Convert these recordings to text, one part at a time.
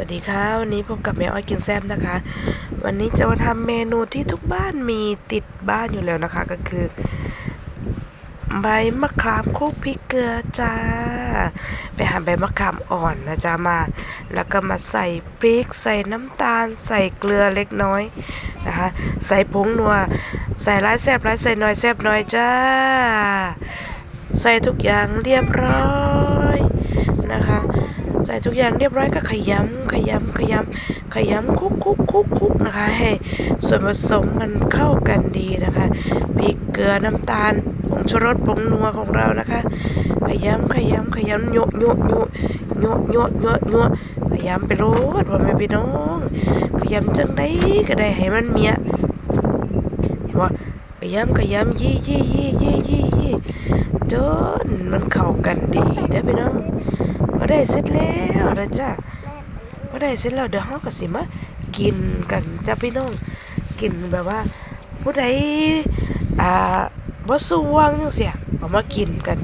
วัสดีค่ะวันนี้พบกับแม่อ้อยกินแซมนะคะ วันนี้จะมาทำเมนูที่ทุกบ้านมีติดบ้านอยู่แล้วนะคะ ก็คือ ใบมะขามคลุกพริกเกลือจ้า ไปหาใบมะขามอ่อนนะจ๊ะมา แล้วก็มาใส่พริก ใส่น้ำตาล ใส่เกลือเล็กน้อยนะคะ ใส่ผงนัว ใส่ร้ายแซบร้ายใส่น้อยแซบน้อยจ้า ใส่ทุกอย่างเรียบร้อยนะคะ ใส่ทุกอย่างเรียบร้อยก็ขยำขยำขยำขยำคุกคุกคุกคุกนะคะ ให้ส่วนผสมมันเข้ากันดีนะคะพริกเกลือน้ำตาลผงชูรสผงนัวของเรานะคะ ขยำขยำขยำโยโยโยโยโยโยโยขยำไปโรดพ่อแม่พี่น้อง ขยำจังได้ก็ได้ให้มันเมียเห็นว่าขยำขยำยี่ยี่ยี่ยี่ยี่ยี่จนมันเข้ากันดีเด้อพี่น้อง พอได้เสร็จแล้วนะจ๊ะพอได้เสร็จแล้วเดี๋ยวเฮาก็สิมากินกันจ้ะพี่น้องกินแบบว่า ผู้ใดอ่าบ่สว่างจังซี่เอามากินกัน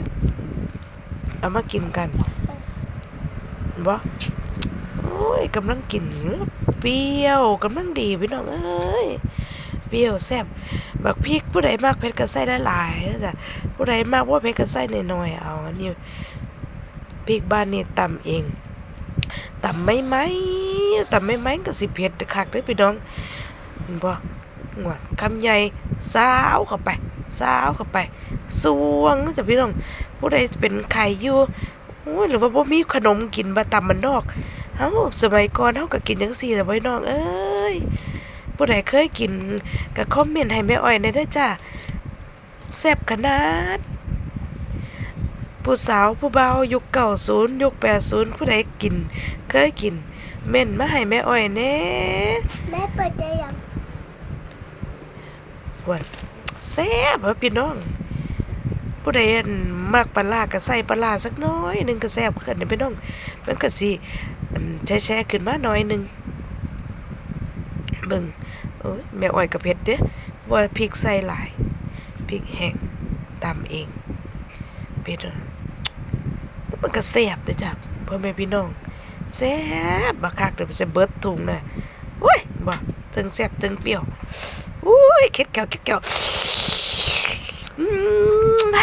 เอามากินกันบ่โอ้ยกำลังกินเปรี้ยวกำลังดีพี่น้องเอ้ยเปรี้ยวแซ่บบักพริกผู้ใดมากเผ็ดก็ใส่หลายๆนะจ๊ะผู้ใดมากบ่าเผ็ดก็ใส่น้อยๆเอาอันนี้ พริกบ้านนี่ตำเองตำไม่ไหมตำไม่ไหมก็สิเผ็ดคักเด้อพี่น้องบ่งวดคำใหญ่สาวเข้าไปสาวเข้าไปสวงจ้ะพี่น้อง ผู้ใดเป็นไข่อยู่โอ้ยหรือว่าบ่มีขนมกินบ่ตำมันนอกเฮาสมัยก่อนเฮาก็กินจังซี่แต่บ่น้องเอ้ยผู้ใดเคยกินก็คอมเมนต์ให้แม่อ้อยได้เด้อจ้าแซ่บขนาด ผู้สาวผู้เบายุคเก่าศูนย์ยุคแปดศูนย์ผู้ใดกิน เคยกิน เม่นมาให้แม่อ้อยแหน่แม่เปิดใจยังว่าแซ่บเหรอพี่น้อง ผู้ใดอั่นมักปลาร้าก็ใส่ปลาร้าสักน้อยหนึงก็แซ่บคือกันเด้อพี่น้องมันก็สิอั่นแช่ๆขึ้นมาหน่อยหนึงเบิ่งโอ้ยแม่อ้อยก็เผ็ดเด้ว่าพริกใส่หลายพริกแห้งตำเองเผ็ดอะ มันก็แซ่บเด้อจ้ะพ่อแม่พี่น้องแซ่บบักคักเด้อมันจะเบิดถุงเลยโอ้ยบอกถึงแซ่บถึงเปรี้ยวอุ้ยเค็ดแก้วเค็ดแก้วอืม